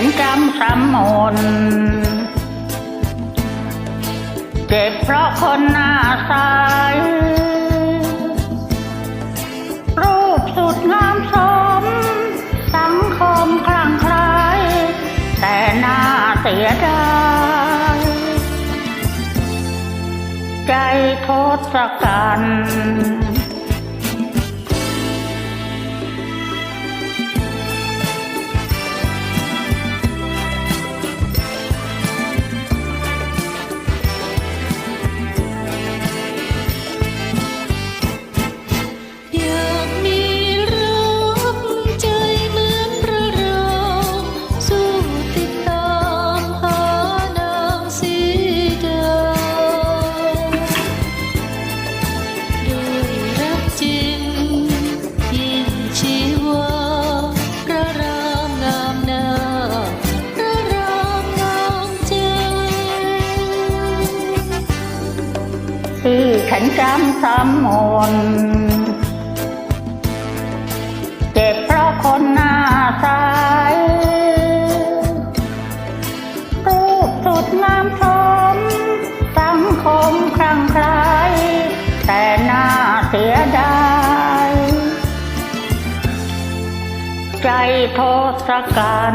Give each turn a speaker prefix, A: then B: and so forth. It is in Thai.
A: ที่ฉันจำสำมนเจ็บเพราะคนหน้าใสรูปสุดงามสม สังคมคลั่งคล้าย แต่น่าเสียดายใจโทษกัน ฉันจำสำมนเจ็บเพราะคนหน้าใสรูปสุดงามสมสังคมคลั่งไคล้ายแต่หน่าเสียดายใจโทษกัน